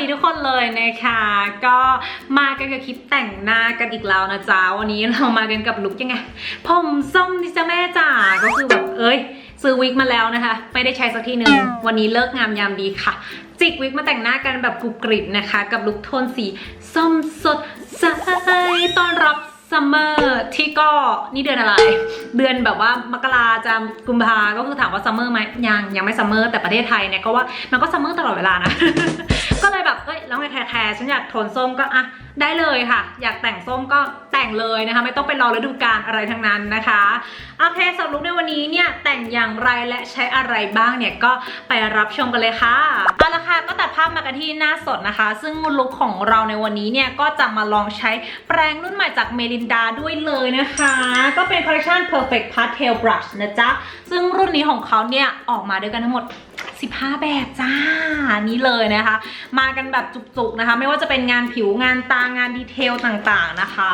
ดีทุกคนเลยนะคะ ก็มากันกับคลิปแต่งหน้ากันอีกแล้วนะจ๊ะวันนี้เรามากันกับลุคยังไงผมส้มดิจ้าแม่จ๋าก็คือแบบเอ้ยซื้อวิกมาแล้วนะคะ ไม่ได้ใช้สักทีหนึ่งวันนี้เลิกงามยามดีค่ะ จิกวิกมาแต่งหน้ากันแบบกรุบกริบนะคะ กับลุคโทนสีส้มสดใสต้อนรับซัมเมอร์ที่ก็นี่เดือนอะไร เดือนแบบว่ามกราจะกุมภาก็คือถามว่าซัมเมอร์ไหมยังยังไม่ซัมเมอร์แต่ประเทศไทยเนี่ยก็ว่ามันก็ซัมเมอร์ตลอดเวลานะ ก็เลยแบบเอ้ยแล้วไงแทๆฉันอยากโทนส้มก็อะได้เลยค่ะ อยากแต่งส้มก็แต่งเลยนะคะ ไม่ต้องไปรอฤดูกาลอะไรทั้งนั้นนะคะโอเคสำหรับลุคในวันนี้เนี่ยแต่งอย่างไรและใช้อะไรบ้างเนี่ยก็ไปรับชมกันเลยค่ะเอาละค่ะก็ตัดภาพมากันที่หน้าสดนะคะ ซึ่งลุคของเราในวันนี้เนี่ยก็จะมาลองใช้แปรงรุ่นใหม่จากเมลินดาด้วยเลยนะคะ ก็เป็นคอลเลคชัน Perfect Pastel Brush นะจ๊ะซึ่งรุ่นนี้ของเขาเนี่ยออกมาด้วยกันทั้งหมด 15 แบบจ้านี่เลยนะคะ มากันแบบจุกๆนะคะ ไม่ว่าจะเป็นงานผิวงานตางานดีเทลต่างๆนะคะ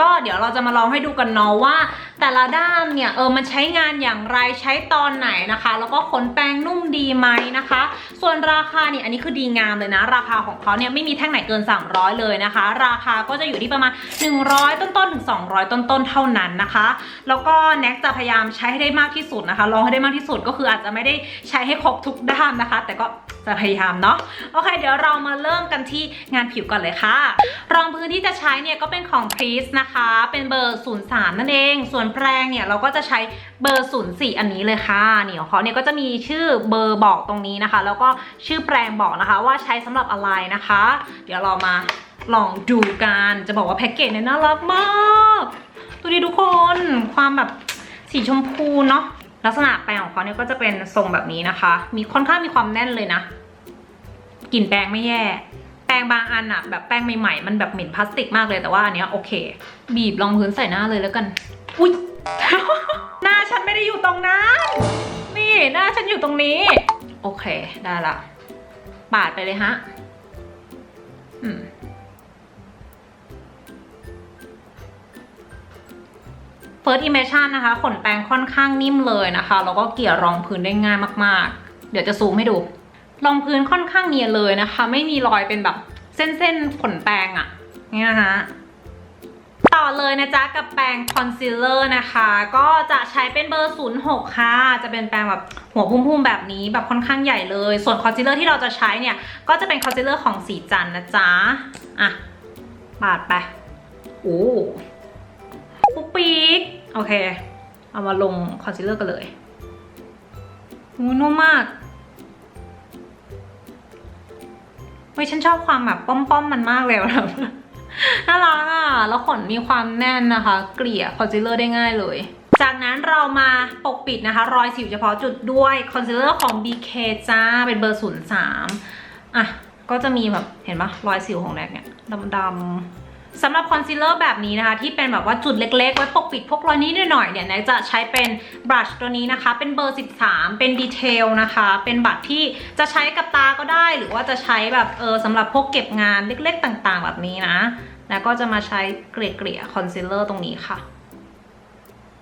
ก็เดี๋ยวเราจะมาลองให้ดูกันเนาะว่า แต่ละด้ามเนี่ยเออมันใช้งานอย่างไรใช้ตอนไหนนะคะ แล้วก็ขนแป้งนุ่มดีไหมนะคะ ส่วนราคาเนี่ยอันนี้คือดีงามเลยนะ ราคาของเขาเนี่ยไม่มีแท่งไหนเกิน 300 เลยนะคะ ราคาก็จะอยู่ที่ประมาณ 100 ต้นๆถึง 200 ต้นๆเท่านั้นนะคะ แล้วก็แน็กจะพยายามใช้ให้ได้มากที่สุดนะคะลองให้ได้มากที่สุดก็คืออาจจะไม่ได้ใช้ให้ครบทุกด้านนะคะ แต่ก็จะพยายามเนาะโอเค เดี๋ยวเรามาเริ่มกันที่งานผิวก่อนเลยค่ะ รองพื้นที่จะใช้เนี่ยก็เป็นของ p r e s นะคะ เป็นเบอร์ 03 นั่นเอง ส่วนแปรงเนี่ยเราก็จะใช้เบอร์ 04 อันนี้เลยค่ะนี่ของเขาเนี่ยก็จะมีชื่อเบอร์บอกตรงนี้นะคะ แล้วก็ชื่อแปรงบอกนะคะ ว่าใช้สำหรับอะไรนะคะ เดี๋ยวเรามาลองดูกันจะบอกว่าแพ็กเกจเนี่ยน่ารักมากดูดิทุกคนความแบบสีชมพูเนาะ ลักษณะแปรงของเขาเนี่ยก็จะเป็นทรงแบบนี้นะคะ มีค่อนข้างมีความแน่นเลยนะกลิ่นแป้งไม่แย่ แป้งบางอันอะแบบแป้งใหม่ๆ มันแบบเหม็นพลาสติกมากเลยแต่ว่าอันเนี้ยโอเค บีบรองพื้นใส่หน้าเลยแล้วกัน อุ้ยหน้าฉันไม่ได้อยู่ตรงนั้น นี่หน้าฉันอยู่ตรงนี้ โอเคได้ละ ปาดไปเลยฮะ อืม First Impression นะคะ ขนแปรงค่อนข้างนิ่มเลยนะคะ แล้วก็เกลี่ยรองพื้นได้ง่ายมากๆ เดี๋ยวจะซูมให้ดู รองพื้นค่อนข้างเนียนเลยนะคะ ไม่มีรอยเป็นแบบเส้นๆ ขนแปรงอะ่ะ นี่นะคะต่อเลยนะจ๊ะ กับแปรงคอนซีลเลอร์นะคะ ก็จะใช้เป็นเบอร์ 06 ค่ะ จะเป็นแปรงแบบหัวพุ่มๆแบบนี้แบบค่อนข้างใหญ่เลย ส่วนคอนซีลเลอร์ที่เราจะใช้เนี่ย ก็จะเป็นคอนซีลเลอร์ของสีจันนะจ๊ะ อะ ปาดไปโอ้ ปุ๊ปี๊กโอเค เอามาลงคอนซีลเลอร์กันเลยอู้นุ่มมากเฮ้ยฉันชอบความแบบป้อมๆมันมากเลยแบบน่ารักอะ แล้วขนมีความแน่นนะคะ เกลี่ยคอนซีลเลอร์ได้ง่ายเลย จากนั้นเรามาปกปิดนะคะ รอยสิวเฉพาะจุดด้วยคอนซีลเลอร์ของ BK จ้า เป็นเบอร์ 03 อะ ก็จะมีแบบเห็นปะรอยสิวของแน็กเนี่ยดำๆ สำหรับคอนซีลเลอร์แบบนี้นะคะที่เป็นแบบว่าจุดเล็กๆ ไว้ปกปิดพวกรอยนี้หน่อยๆเนี่ยน็กจะใช้เป็นบรัชตัวนี้นะคะ เป็นเบอร์ 13 เป็นดีเทลนะคะ เป็นบัตรที่จะใช้กับตาก็ได้ หรือว่าจะใช้แบบเออสำหรับพวกเก็บงานเล็กๆต่างๆ แบบนี้นะ แล้วก็จะมาใช้เกลี่ยๆคอนซีลเลอร์ตรงนี้ค่ะ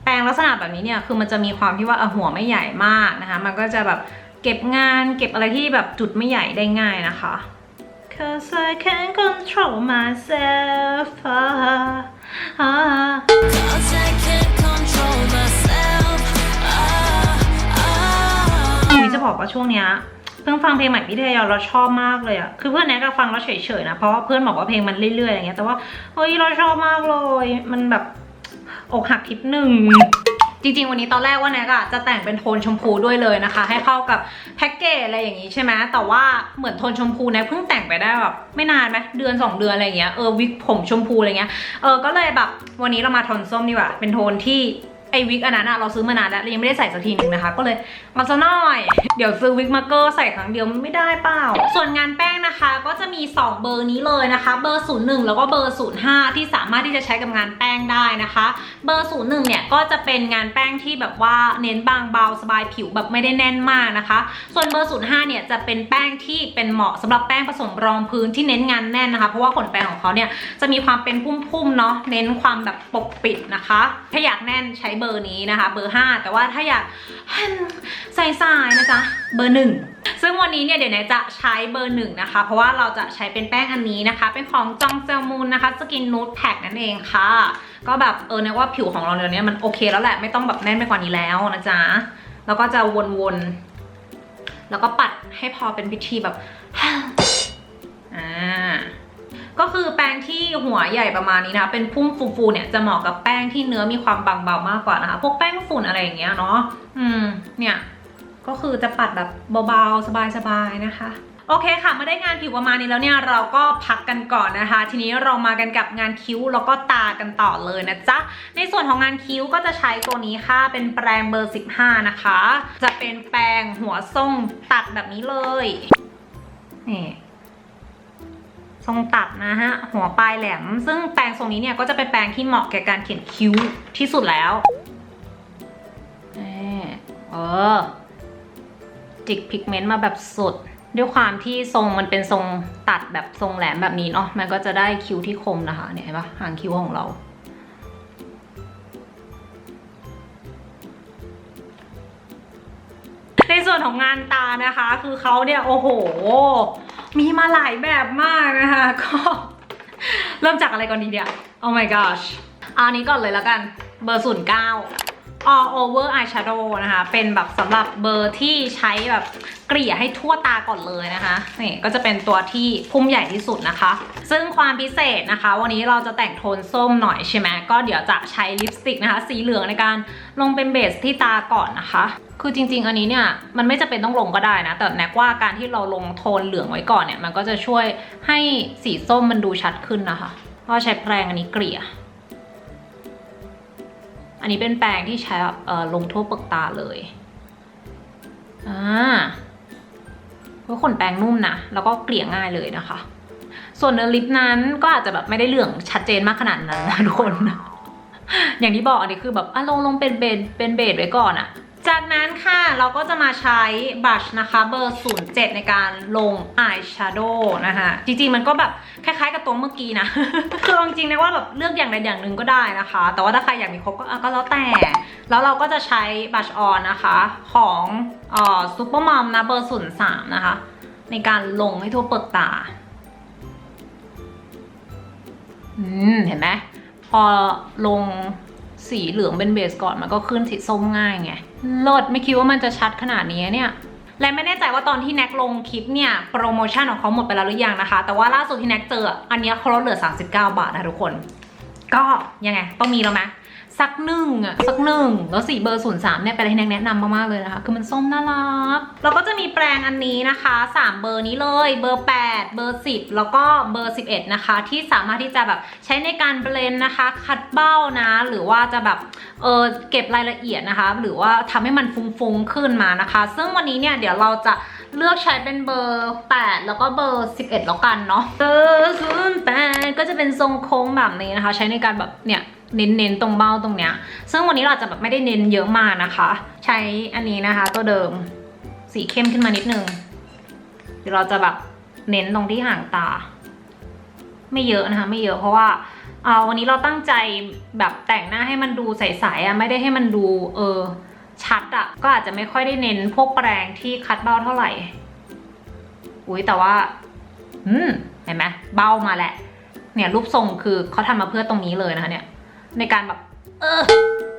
แปรงลักษณะแบบนี้เนี่ยคือมันจะมีความที่ว่าหัวไม่ใหญ่มากนะคะ มันก็จะแบบเก็บงานเก็บอะไรที่แบบจุดไม่ใหญ่ได้ง่ายนะคะ Cause I can't control myself อ่าอ่า Cause I can't control myself. Ah, ah. อุ๊ยจะบอกว่าช่วงเนี้ยเพิ่งฟังเพลงใหม่พี่เทยอนเราชอบมากเลยอะคือเพื่อนแน็กก็ฟังแล้วเฉยๆนะ เพราะว่าเพื่อนบอกว่าเพลงมันเรื่อยๆอย่างเงี้ย แต่ว่าเฮ้ยเราชอบมากเลย มันแบบอกหักทิปหนึ่ง จริงๆ วันนี้ตอนแรกว่าแน็กอะจะแต่งเป็นโทนชมพูด้วยเลยนะคะ ให้เข้ากับแพ็กเกจอะไรอย่างนี้ใช่ไหมแต่ว่าเหมือนโทนชมพูแน็กเพิ่งแต่งไปได้แบบไม่นานไหมเดือน 2 เดือนอะไรอย่างเงี้ยเออวิกผมชมพูอะไรเงี้ยเออก็เลยแบบวันนี้เรามาโทนส้มดีกว่าเป็นโทนที่ ไอวิกอันนั้นอะเราซื้อมานานแล้วเรายังไม่ได้ใส่สักทีหนึ่งนะคะ ก็เลยเอาซะหน่อย เดี๋ยวซื้อวิกมาเกอร์ใส่ครั้งเดียวไม่ได้เปล่า ส่วนงานแป้งนะคะ ก็จะมี 2 เบอร์นี้เลยนะคะ เบอร์ 01 แล้วก็เบอร์ 05 ที่สามารถที่จะใช้กับงานแป้งได้นะคะ เบอร์ 01 เนี่ยก็จะเป็นงานแป้งที่แบบว่าเน้นบางเบาสบายผิวแบบไม่ได้แน่นมากนะคะ ส่วนเบอร์ 05 เนี่ยจะเป็นแป้งที่เป็นเหมาะสำหรับแป้งผสมรองพื้นที่เน้นงานแน่นนะคะ เพราะว่าขนแป้งของเขาเนี่ยจะมีความเป็นพุ่มๆเนาะเน้นความแบบปกปิดนะคะถ้าอยากแน่นใช้เบอร์นี้นะคะ เบอร์ 5 แต่ว่าถ้าอยากใส่สายๆนะจ๊ะเบอร์หนึ่งซึ่งวันนี้เนี่ยเดี๋ยวเนยจะใช้เบอร์หนึ่งนะคะ เพราะว่าเราจะใช้เป็นแป้งอันนี้นะคะ เป็นของจองเซลมูนนะคะสกินนูดแพ็กนั่นเองค่ะ ก็แบบเออเนยว่าผิวของเราเดี๋ยวนี้มันโอเคแล้วแหละไม่ต้องแบบแน่นไปกว่านี้แล้วนะจ๊ะแล้วก็จะวนๆแล้วก็ปัดให้พอเป็นพิธีแบบอ่า ก็คือแป้งที่หัวใหญ่ประมาณนี้นะ เป็นพุ่มฟูๆเนี่ยจะเหมาะกับแป้งที่เนื้อมีความบางเบามากกว่านะคะ พวกแป้งฝุ่นอะไรอย่างเงี้ยเนาะ อืม เนี่ย ก็คือจะปัดแบบเบาๆ สบายๆ นะคะโอเคค่ะมาได้งานผิวประมาณนี้แล้วเนี่ยเราก็พักกันก่อนนะคะ ทีนี้เรามากันกับงานคิ้วแล้วก็ตากันต่อเลยนะจ๊ะในส่วนของงานคิ้วก็จะใช้ตัวนี้ค่ะเป็นแปรงเบอร์ 15 นะคะ จะเป็นแปรงหัวทรงตัดแบบนี้เลยนี่ ทรงตัดนะฮะ หัวปลายแหลม ซึ่งแปรงทรงนี้เนี่ยก็จะเป็นแปรงที่เหมาะแก่การเขียนคิ้วที่สุดแล้วนี่เออจิกพิกเมนต์มาแบบสุด ด้วยความที่ทรงมันเป็นทรงตัดแบบทรงแหลมแบบนี้เนาะมันก็จะได้คิ้วที่คมนะคะ เนี่ยเห็นปะหางคิ้วของเราในส่วนของงานตานะคะ คือเขาเนี่ย โอ้โห มีมาหลายแบบมากนะคะก็เริ่มจากอะไรก่อนดีเนี่ย oh my gosh เอาอันนี้ก่อนเลยแล้วกัน เบอร์ศูนย์เก้า all over eyeshadow นะคะ เป็นแบบสำหรับเบอร์ที่ใช้แบบเกลี่ยให้ทั่วตาก่อนเลยนะคะ นี่ก็จะเป็นตัวที่พุ่มใหญ่ที่สุดนะคะ ซึ่งความพิเศษนะคะ วันนี้เราจะแต่งโทนส้มหน่อยใช่ไหม ก็เดี๋ยวจะใช้ลิปสติกนะคะ สีเหลืองในการลงเป็นเบสที่ตาก่อนนะคะ คือจริง ๆ อันนี้เนี่ยมันไม่จะเป็นต้องลงก็ได้นะ แต่แนกว่าการที่เราลงโทนเหลืองไว้ก่อนเนี่ย มันก็จะช่วยให้สีส้มมันดูชัดขึ้นนะคะก็ใช้แปรงอันนี้เกลี่ย อันนี้เป็นแปรงที่ใช้แบบลงทั่วเปลือกตาเลย อ่าเพราะขนแปรงนุ่มนะ แล้วก็เกลี่ยง่ายเลยนะคะ ส่วนเนื้อลิปนั้นก็อาจจะแบบไม่ได้เหลืองชัดเจนมากขนาดนั้นนะทุกคน อย่างที่บอกอันนี้คือแบบอะลงลงเป็นเบสเป็นเบสไว้ก่อนอะ จากนั้นค่ะเราก็จะมาใช้บัชนะคะเบอร์ 07 ในการลงอายแชโดว์นะคะจริงๆ มันก็แบบคล้ายๆ กับตัวเมื่อกี้นะ คือเอาจริงๆนะว่าแบบเลือกอย่างใดอย่างหนึ่งก็ได้นะคะ แต่ว่าถ้าใครอยากมีครบก็ก็แล้วแต่ แล้วเราก็จะใช้บัชออนนะคะของเอ่อซูเปอร์มัมนะเบอร์ 03 นะคะ ในการลงให้ทั่วเปลือกตา อืม เห็นไหมพอลง สีเหลืองเป็นเบสก่อนมันก็ขึ้นสีส้มง่ายไงเลิศไม่คิดว่ามันจะชัดขนาดนี้เนี่ยและไม่แน่ใจว่าตอนที่แน็กลงคลิปเนี่ยโปรโมชั่นของเขาหมดไปแล้วหรือยังนะคะ แต่ว่าล่าสุดที่แน็กเจออันนี้เขาลดเหลือ 39 บาทนะทุกคน ก็ยังไงต้องมีแล้วไหม สักหนึ่งอะสักหนึ่งแล้วสีเบอร์ศูนย์สามเนี่ยเป็นอะไรที่แนะนำมากๆเลยนะคะ คือมันส้มน่ารักแล้วก็จะมีแปรงอันนี้นะคะสามเบอร์นี้เลยเบอร์ 8 เบอร์ 10 แล้วก็เบอร์ 11 นะคะ ที่สามารถที่จะแบบใช้ในการเบลนด์นะคะ คัดเบ้านะ หรือว่าจะแบบเออเก็บรายละเอียดนะคะ หรือว่าทำให้มันฟุ้งๆขึ้นมานะคะ ซึ่งวันนี้เนี่ยเดี๋ยวเราจะเลือกใช้เป็นเบอร์ 8 แล้วก็เบอร์ 11 แล้วกันเนาะเบอร์ศูนย์แปดก็จะเป็นทรงโค้งแบบนี้นะคะ ใช้ในการแบบเนี่ย เน้นๆตรงเบ้าตรงเนี้ย ซึ่งวันนี้เราจะแบบไม่ได้เน้นเยอะมากนะคะ ใช้อันนี้นะคะ ตัวเดิมสีเข้มขึ้นมานิดนึงเดี๋ยวเราจะแบบเน้นตรงที่ห่างตา ไม่เยอะนะคะ ไม่เยอะเพราะว่าเอาวันนี้เราตั้งใจแบบแต่งหน้าให้มันดูใสๆอะไม่ได้ให้มันดูเออชัดอะก็อาจจะไม่ค่อยได้เน้นพวกแปรงที่คัดเบ้าเท่าไหร่ อุ้ยแต่ว่า อืมเห็นไหมเบ้ามาแหละ เนี่ยรูปทรงคือเขาทำมาเพื่อตรงนี้เลยนะคะเนี่ย ในการแบบเออ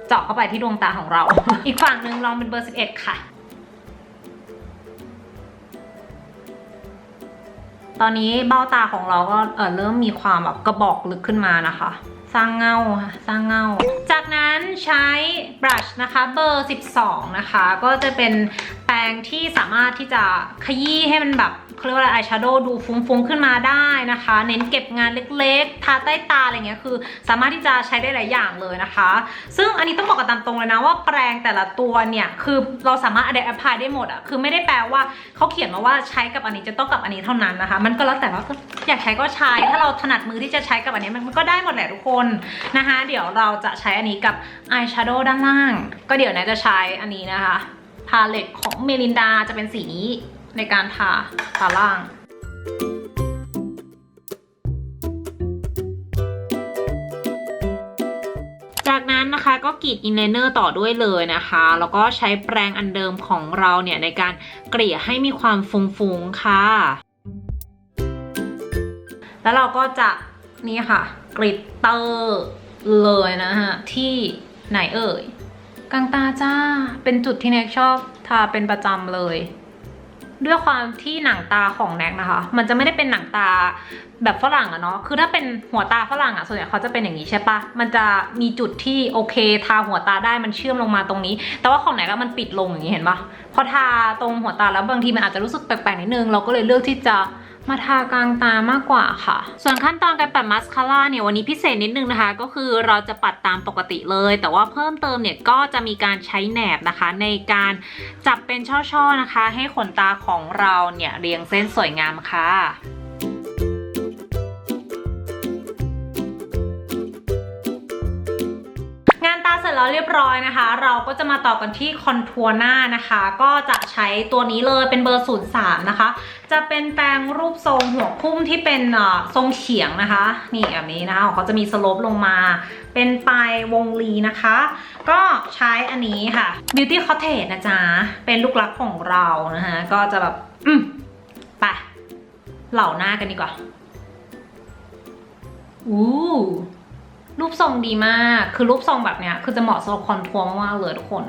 เจาะเข้าไปที่ดวงตาของเรา อีกฝั่งหนึ่งลองเป็นเบอร์ 11 ค่ะ ตอนนี้เบ้าตาของเราก็เออเริ่มมีความแบบกระบอกลึกขึ้นมานะคะ สร้างเงาค่ะสร้างเงา จากนั้นใช้บรัชนะคะเบอร์ 12 นะคะ ก็จะเป็นแปรงที่สามารถที่จะขยี้ให้มันแบบ เขาเรียกว่าอะไรอายแชโดว์ดูฟุ้งๆขึ้นมาได้นะคะ เน้นเก็บงานเล็กๆ ทาใต้ตาอะไรเงี้ยคือ สามารถที่จะใช้ได้หลายอย่างเลยนะคะ ซึ่งอันนี้ต้องบอกกันตามตรงเลยนะว่าแปรงแต่ละตัวเนี่ยคือเราสามารถ adapt apply ได้หมดอะคือไม่ได้แปลว่าเขาเขียนมาว่าใช้กับอันนี้จะต้องกับอันนี้เท่านั้นนะคะ มันก็แล้วแต่ว่าอยากใช้ก็ใช้ ถ้าเราถนัดมือที่จะใช้กับอันนี้มันก็ได้หมดแหละทุกคนนะคะ เดี๋ยวเราจะใช้อันนี้กับ eyeshadow ด้านล่าง ก็เดี๋ยวนะจะใช้อันนี้นะคะพาเลตของเมลินดาจะเป็นสีนี้ ในการทาตาล่างจากนั้นนะคะก็กรีดอินไลเนอร์ต่อด้วยเลยนะคะ แล้วก็ใช้แปรงอันเดิมของเราเนี่ยในการเกลี่ยให้มีความฟุ้งๆค่ะ แล้วเราก็จะนี่ค่ะกริตเตอร์เลยนะฮะ ที่ไหนเอ่ยกลางตาจ้า เป็นจุดที่แน็กชอบทาเป็นประจำเลย ด้วยความที่หนังตาของแน็กนะคะ มันจะไม่ได้เป็นหนังตาแบบฝรั่งอะเนาะ คือถ้าเป็นหัวตาฝรั่งอะส่วนใหญ่เขาจะเป็นอย่างนี้ใช่ปะมันจะมีจุดที่โอเค ทาหัวตาได้มันเชื่อมลงมาตรงนี้ แต่ว่าของแน็กอะมันปิดลงอย่างนี้เห็นปะพอทาตรงหัวตาแล้วบางทีมันอาจจะรู้สึกแปลกๆนิดนึง เราก็เลยเลือกที่จะ มาทากลางตามากกว่าค่ะ ส่วนขั้นตอนการปัดมัสคาร่าเนี่ยวันนี้พิเศษนิดนึงนะคะ ก็คือเราจะปัดตามปกติเลย แต่ว่าเพิ่มเติมเนี่ยก็จะมีการใช้แหนบนะคะ ในการจับเป็นช่อๆนะคะ ให้ขนตาของเราเนี่ยเรียงเส้นสวยงามค่ะ ร็จแล้วเรียบร้อยนะคะ เราก็จะมาต่อกันที่คอนทัวร์หน้านะคะ ก็จะใช้ตัวนี้เลยเป็นเบอร์ 03 นะคะ จะเป็นแปรงรูปทรงหัวพุ่มที่เป็นเออทรงเฉียงนะคะ นี่แบบนี้นะคะเขาจะมีสโลปลงมา เป็นปลายวงลีนะคะ ก็ใช้อันนี้ค่ะ Beauty Cottage นะจ๊ะ เป็นลูกรักของเรานะคะก็จะแบบอืมไปเหล่าหน้ากันดีกว่า อู้ รูปทรงดีมาก คือรูปทรงแบบเนี้ย คือจะเหมาะสำหรับคอนทัวร์มากๆเลยทุกคน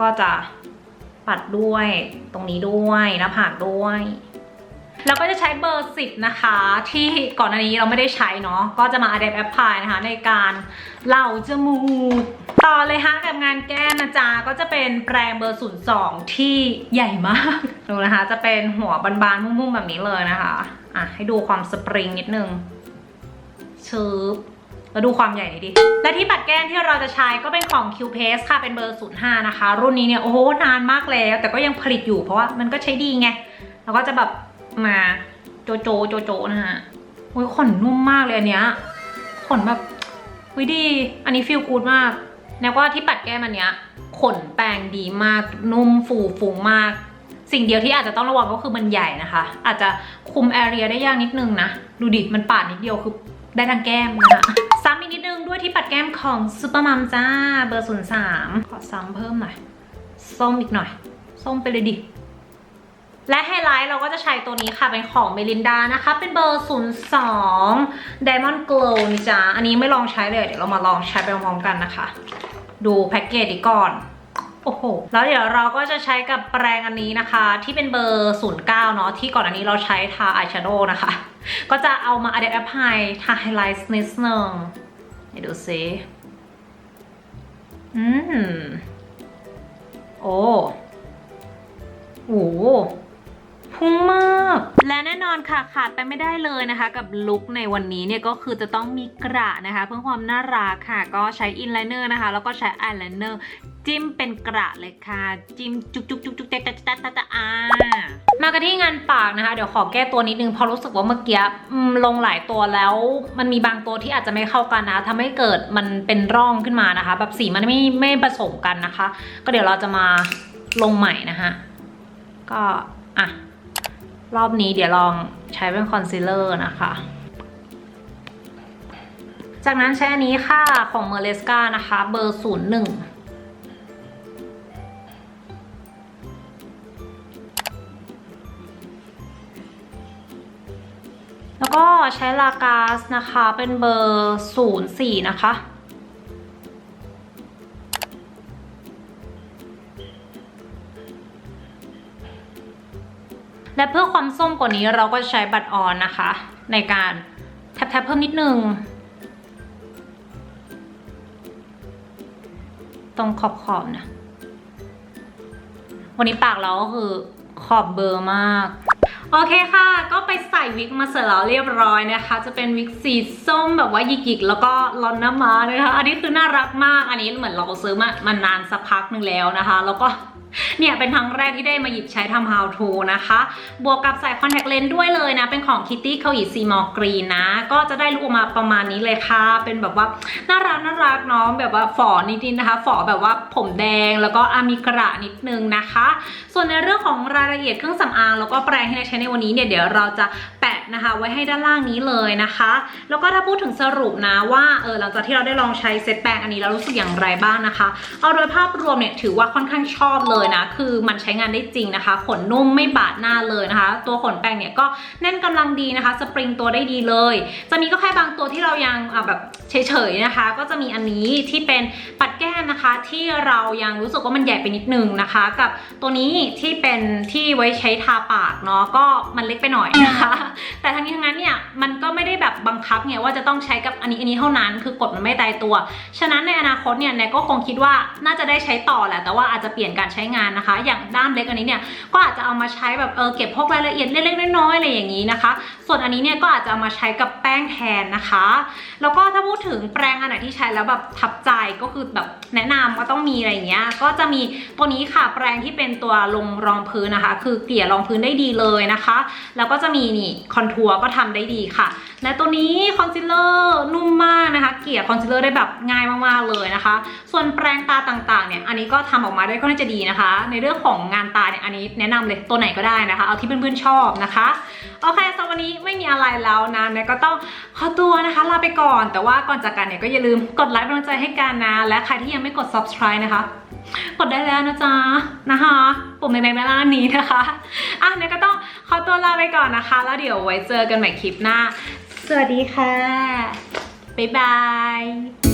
ก็จะปัดด้วยตรงนี้ด้วยหน้าผากด้วย แล้วก็จะใช้เบอร์ 10 นะคะ ที่ก่อนหน้านี้เราไม่ได้ใช้เนาะ ก็จะมา Adapt Apply นะคะ ในการเหล่าจมูก ต่อเลยฮะกับงานแก้มนะจ๊ะก็จะเป็นแปรงเบอร์ 02 ที่ใหญ่มากดูนะคะ จะเป็นหัวบานๆมุ่งๆแบบนี้เลยนะคะ อะให้ดูความสปริงนิดนึงชืบ แล้วดูความใหญ่นี้ดิ และที่ปัดแก้มที่เราจะใช้ก็เป็นของ Q p a s e ค่ะ เป็นเบอร์ 05 นะคะ รุ่นนี้เนี่ย โอ้โห นานมากแล้ว แต่ก็ยังผลิตอยู่เพราะว่ามันก็ใช้ดีไง แล้วก็จะแบบมาโจโจโจโจนะฮะโอ้ยขนนุ่มมากเลยอันเนี้ย ขนแบบวิดี อันนี้ฟีลกูดมากแนวว่าที่ปัดแก้มอันเนี้ย ขนแปรงดีมาก นุ่มฟูฟูมาก สิ่งเดียวที่อาจจะต้องระวังก็คือมันใหญ่นะคะ อาจจะคุมแอเรียได้ยากนิดนึงนะ ดูดิ มันปาดนิดเดียวคือ ได้ทางแก้มนะซ้ำอีกนิดนึงด้วยที่ปัดแก้มของซูเปอร์มัมจ้าเบอร์03ขอซ้ำเพิ่มหน่อย ส้มอีกหน่อย ส้มไปเลยดิและไฮไลท์เราก็จะใช้ตัวนี้ค่ะเป็นของเมลินดานะคะ เป็นเบอร์ 02 Diamond Glow นี่จ้าอันนี้ไม่ลองใช้เลย เดี๋ยวเรามาลองใช้ไปพร้อมกันนะคะ ดูแพ็กเกจดีก่อน โอ้โห แล้วเดี๋ยวเราก็จะใช้กับแปรงอันนี้นะคะ ที่เป็นเบอร์ 09 เนาะที่ก่อนอันนี้เราใช้ทาอายแชโดว์นะคะ ก็จะเอามา Adapt Apply ทาไฮไลท์นิดนึงให้ดูซิอืม โอ้โอ้ พุ่งมาก และแน่นอนค่ะขาดไปไม่ได้เลยนะคะ กับลุคในวันนี้เนี่ยก็คือจะต้องมีกระนะคะ เพื่อความน่ารักค่ะ ก็ใช้อินไลเนอร์นะคะ แล้วก็ใช้อายไลเนอร์จิ้มเป็นกระเลยค่ะ จิ้มจุกจุกจุกจุกแตะแตะแตะแตะแตะอ่ามากันที่งานปากนะคะ เดี๋ยวขอแก้ตัวนิดนึงเพราะรู้สึกว่าเมื่อกี้ลงหลายตัวแล้ว มันมีบางตัวที่อาจจะไม่เข้ากันนะทำให้เกิดมันเป็นร่องขึ้นมานะคะ แบบสีมันไม่ไม่ผสมกันนะคะ ก็เดี๋ยวเราจะมาลงใหม่นะคะก็อะ รอบนี้เดี๋ยวลองใช้เป็นคอนซีลเลอร์นะคะ จากนั้นใช้อันนี้ค่ะของเมอร์เลสกานะคะ เบอร์01แล้วก็ใช้ลากาสนะคะเป็นเบอร์ 04 นะคะ และเพื่อความส้มกว่านี้เราก็จะใช้บัตรออนนะคะ ในการแทบๆเพิ่มนิดนึง ตรงขอบๆนะ วันนี้ปากเราก็คือขอบเบอร์มาก โอเคค่ะ ก็ไปใส่วิกมาเสร็จแล้วเรียบร้อยนะคะ จะเป็นวิกสีส้มแบบว่าหยิกๆแล้วก็ลอนน้ำมานะคะ อันนี้คือน่ารักมาก อันนี้เหมือนเราซื้อมามานานสักพักหนึ่งแล้วนะคะ แล้วก็ เนี่ยเป็นครั้งแรกที่ได้มาหยิบใช้ทำ how to นะคะ บวกกับใส่ contact lens ด้วยเลยนะ เป็นของ Kitty เขาอีซีมอ g รีนนะ ก็จะได้รูปออกมาประมาณนี้เลยค่ะ เป็นแบบว่าน่ารักน่ารักเนาะแบบว่าฝอนิดๆนะคะ ฝอแบบว่าผมแดงแล้วก็อามีกระนิดนึงนะคะ ส่วนในเรื่องของรายละเอียดเครื่องสำอางแล้วก็แปรงที่เราใช้ในวันนี้เนี่ยเดี๋ยวเราจะแปะ นะคะ ไว้ให้ด้านล่างนี้เลยนะคะ แล้วก็ถ้าพูดถึงสรุปนะว่าเออหลังจากที่เราได้ลองใช้เซตแปรงอันนี้แล้วรู้สึกอย่างไรบ้างนะคะ เอาโดยภาพรวมเนี่ยถือว่าค่อนข้างชอบเลยนะ คือมันใช้งานได้จริงนะคะ ขนนุ่มไม่บาดหน้าเลยนะคะ ตัวขนแปรงเนี่ยก็แน่นกำลังดีนะคะ สปริงตัวได้ดีเลย จะมีก็แค่บางตัวที่เรายังอะแบบเฉยๆนะคะ ก็จะมีอันนี้ที่เป็นปัดแก้มนะคะ ที่เรายังรู้สึกว่ามันใหญ่ไปนิดนึงนะคะ กับตัวนี้ที่เป็นที่ไว้ใช้ทาปากเนาะก็มันเล็กไปหน่อยนะคะ แต่ทั้งนี้ทั้งนั้นเนี่ยมันก็ไม่ได้แบบบังคับไงว่าจะต้องใช้กับอันนี้อันนี้เท่านั้น คือกฎมันไม่ตายตัว ฉะนั้นในอนาคตเนี่ยแนก็คงคิดว่าน่าจะได้ใช้ต่อแหละแต่ว่าอาจจะเปลี่ยนการใช้งานนะคะ อย่างด้ามเล็กอันนี้เนี่ยก็อาจจะเอามาใช้แบบเออเก็บพวกรายละเอียดเล็กๆน้อยๆอะไรอย่างนี้นะคะ ส่วนอันนี้เนี่ยก็อาจจะเอามาใช้กับแป้งแทนนะคะ แล้วก็ถ้าพูดถึงแปรงอันไหนที่ใช้แล้วแบบทับใจก็คือแบบแนะนำว่าต้องมีอะไรอย่างเงี้ยก็จะมีตัวนี้ค่ะแปรงที่เป็นตัวลงรองพื้นนะคะ คือเกลี่ยรองพื้นได้ดีเลยนะคะ แล้วก็จะมีนี่คอนทัวร์ก็ทำได้ดีค่ะ และตัวนี้คอนซีลเลอร์นุ่มมากนะคะ เกลี่ยคอนซีลเลอร์ได้แบบง่ายมากๆเลยนะคะ ส่วนแปรงตาต่างๆเนี่ยอันนี้ก็ทำออกมาได้ก็น่าจะดีนะคะ ในเรื่องของงานตาเนี่ยอันนี้แนะนำเลยตัวไหนก็ได้นะคะ เอาที่เพื่อนๆชอบนะคะโอเคสำหรับวันนี้ไม่มีอะไรแล้วนะเนยก็ต้องขอตัวนะคะลาไปก่อน แต่ว่าก่อนจากกันเนี่ยก็อย่าลืมกดไลค์เป็นกำลังใจให้กันนะ และใครที่ยังไม่กด subscribe นะคะ กดได้แล้วนะจ๊ะนะคะปุ่มในในเวล่านี้นะคะอะเนยก็ต้องขอตัวลาไปก่อนนะคะ แล้วเดี๋ยวไว้เจอกันใหม่คลิปหน้า สวัสดีค่ะ บ๊ายบาย